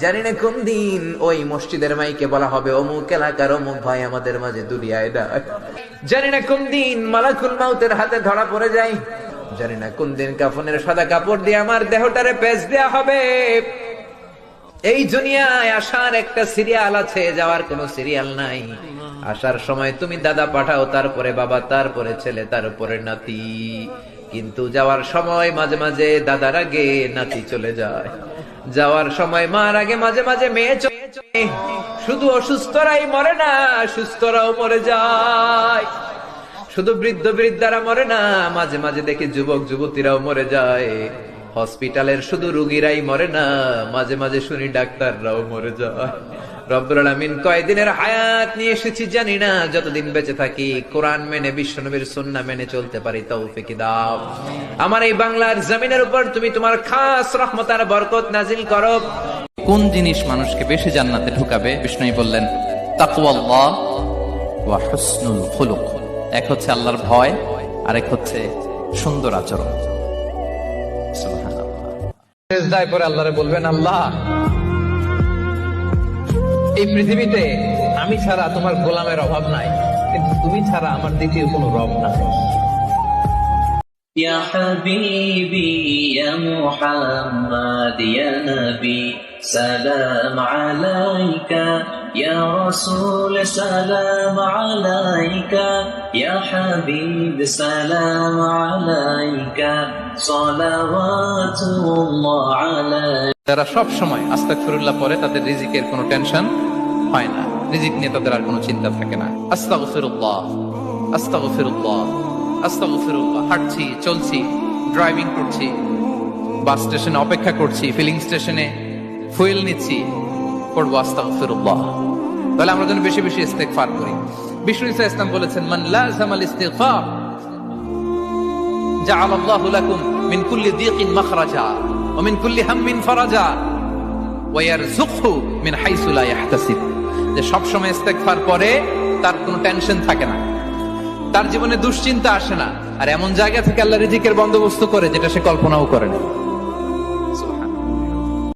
জানি না কোন দিন ওই মসজিদের মাইকে বলা হবে, অমুক এলাকার অমুক ভাই আমাদের মাঝে দুনিয়ায় দেয় জানি না কোন দিন মালাকুল মাউতের হাতে ধরা পড়ে যায়, জানি না কোন দিন কাফনের সাদা কাপড় দিয়ে আমার দেহটারে পেঁচ দেয়া হবে। এই দুনিয়ায় আসার একটা সিরিয়াল আছে, যাওয়ার কোনো সিরিয়াল নাই। আসার সময় তুমি দাদা পাঠাও, তারপরে বাবা, তারপরে ছেলে, তারপরে নাতি। কিন্তু যাওয়ার সময় মাঝে মাঝে দাদার আগে নাতি চলে যায়। যাওয়ার সময় মার আগে মাঝে মাঝে মেয়ে চলে শুধু অসুস্থরাই মরে না, সুস্থরাও মরে যায়। শুধু বৃদ্ধ বৃদ্ধারা মরে না, মাঝে মাঝে দেখি যুবক যুবতীরাও মরে যায়। হসপিটালের শুধু রুগীরাই মরে না, মাঝে মাঝে শুনি ডাক্তাররাও মরে যায়। আলামিন হায়াত নিয়ে এসেছি জানি না, যতদিন বেঁচে থাকি কোরআন মেনে, বিশ্বনবীর সুন্না মেনে চলতে পারি দাও। আমার এই বাংলার জমিনের উপর তুমি তোমার খাস রহমতার বরকত নাজিল করো। কোন জিনিস মানুষকে বেশি জান্নাতে ঢুকাবে? বিষ্ণুই বললেন, তাকওয়াল্লাহ ওয়া হুসনুল খুলুক। এক হচ্ছে আল্লাহর ভয় আর এক হচ্ছে সুন্দর আচরণ। সেজদায় পরে বলবেন, আল্লাহ, এই পৃথিবীতে আমি ছাড়া তোমার গোলামের অভাব নাই, কিন্তু তুমি ছাড়া আমার দ্বিতীয় কোনো রব নাই। يا حبيبي يا محمد يا نبي سلام عليك يا رسول سلام عليك يا حبيب سلام عليك صلوات الله عليك যারা সব সময় আস্তাগফিরুল্লাহ পরে তাদের রিজিকের কোনো টেনশন হয় না রিজিক নিয়ে তাদের আর কোনো চিন্তা থাকে না আস্তাগফিরুল্লাহ আস্তাগফিরুল্লাহ আস্তাগফিরুল্লাহ হাঁটছি চলছি ড্রাইভিং করছি বাস স্টেশনে অপেক্ষা করছি ফিলিং স্টেশনে ফুয়েল নিচ্ছি পড়বো আস্তাগফিরুল্লাহ তাহলে আমরা যেন বেশি বেশি ইস্তেগফার করি বিষ্ণু ইসা ইসলাম বলেছেন মান লাজামাল ইস্তিগফার جعل الله لكم من كل ضيق مخرجا ومن كل هم فرجا ويرزقه من حيث لا يحتسب যে সব সময় ইস্তেগফার করে তার কোনো টেনশন থাকে না তার জীবনে দুশ্চিন্তা আসে না। আর এমন জায়গা থেকে আল্লাহ রিজিকের বন্দোবস্ত করে যেটা সে কল্পনাও করে না।